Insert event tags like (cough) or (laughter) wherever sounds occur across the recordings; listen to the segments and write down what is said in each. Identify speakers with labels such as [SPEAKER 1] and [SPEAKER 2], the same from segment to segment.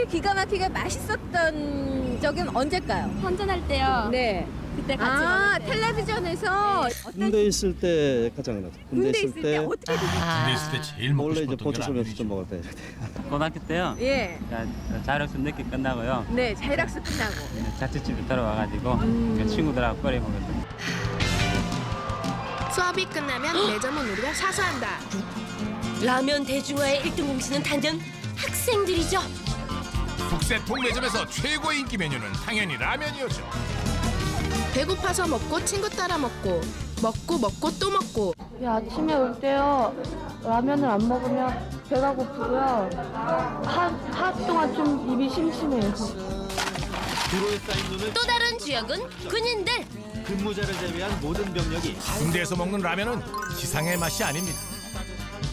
[SPEAKER 1] 제일 기가 막히게 맛있었던 적은 언제일까요?
[SPEAKER 2] 선전할 때요.
[SPEAKER 1] 네.
[SPEAKER 2] 그때 같이
[SPEAKER 1] 아,
[SPEAKER 2] 때.
[SPEAKER 1] 텔레비전에서 어떤
[SPEAKER 3] 군대 있을 때 가장 나죠. 군대,
[SPEAKER 1] 군대 있을 때 어떻게 드셨어요?
[SPEAKER 4] 군대 있을 때 제일 먹고
[SPEAKER 3] 원래 이제
[SPEAKER 4] 싶었던 게
[SPEAKER 3] 보초 소면서
[SPEAKER 4] 라면이죠.
[SPEAKER 3] 좀 먹을 때. (laughs)
[SPEAKER 5] 고등학교 때요.
[SPEAKER 1] 예.
[SPEAKER 5] 자, 자력수 늦게 끝나고요.
[SPEAKER 1] 네, 자율학습 끝나고.
[SPEAKER 5] 자취집에 들어와가지고 그 친구들하고 끓여 먹었어요.
[SPEAKER 6] 수업이 끝나면 매점은 우리가 사서 한다.
[SPEAKER 7] 라면 대중화의 1등 공신은 단연 학생들이죠.
[SPEAKER 4] 국세 통 매점에서 최고의 인기 메뉴는 당연히 라면이었죠.
[SPEAKER 6] 배고파서 먹고 친구 따라 먹고 먹고 먹고 또 먹고
[SPEAKER 2] 이 아침에 올 때요. 라면을 안 먹으면 배가 고프고요. 한 하루 동안 좀 입이 심심해요.
[SPEAKER 8] 도로에 쌓인 눈은
[SPEAKER 7] 또 다른 주역은 군인들.
[SPEAKER 8] 근무자를 제외한 모든 병력이
[SPEAKER 4] 군대에서 먹는 라면은 지상의 맛이 아닙니다.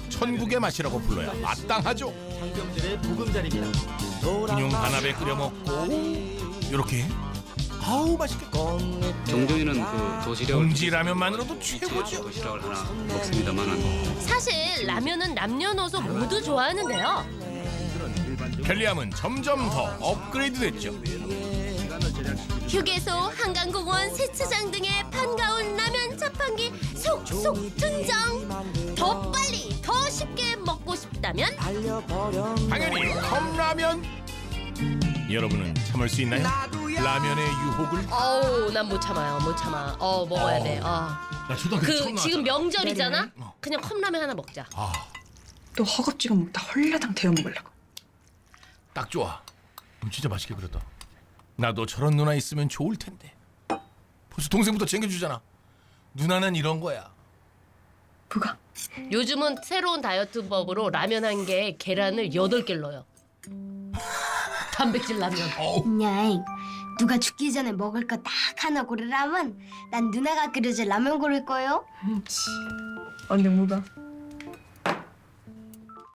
[SPEAKER 4] 천국의 맛이라고 불러야 마땅하죠.
[SPEAKER 8] 상병들의 보금자리입니다.
[SPEAKER 4] 군용 반합에 끓여 먹고 이렇게 아우 맛있겠다.
[SPEAKER 9] 종종이는 그 도시락을
[SPEAKER 4] 봉지 라면만으로도 최고죠.
[SPEAKER 9] 도시락을 하나 먹습니다만은
[SPEAKER 7] 사실 라면은 남녀노소 모두 좋아하는데요.
[SPEAKER 4] 편리함은 점점 더 업그레이드 됐죠.
[SPEAKER 7] 휴게소, 한강공원, 세차장 등의 반가운 라면 자판기 속속 등장. 더 빨리, 더 쉽게 먹고 싶다면
[SPEAKER 4] 당연히 컵라면. 여러분은 참을 수 있나요? 라면의 유혹을.
[SPEAKER 7] 어우, 난 못 참아요. 못 참아. 어, 먹어야 돼. 아.
[SPEAKER 4] 나 초등학교
[SPEAKER 7] 때그
[SPEAKER 4] 처음
[SPEAKER 7] 지금
[SPEAKER 4] 나왔잖아.
[SPEAKER 7] 명절이잖아.
[SPEAKER 4] 어.
[SPEAKER 7] 그냥 컵라면 하나 먹자.
[SPEAKER 4] 아,
[SPEAKER 10] 또 허겁지겁 먹다 홀라당 데워 먹으려고.
[SPEAKER 4] 딱 좋아. 음, 진짜 맛있게 그렸다. 나도 저런 누나 있으면 좋을 텐데. 벌써 동생부터 챙겨주잖아. 누나는 이런 거야.
[SPEAKER 10] 부가.
[SPEAKER 7] 요즘은 새로운 다이어트법으로 라면 한 개에 계란을 여덟 개를 넣어요. 단백질 라면.
[SPEAKER 11] 냐잉 누가 죽기 전에 먹을 거 딱 하나 고르라면 난 누나가 끓여줄 라면 고를 거요.
[SPEAKER 10] 언니 무가.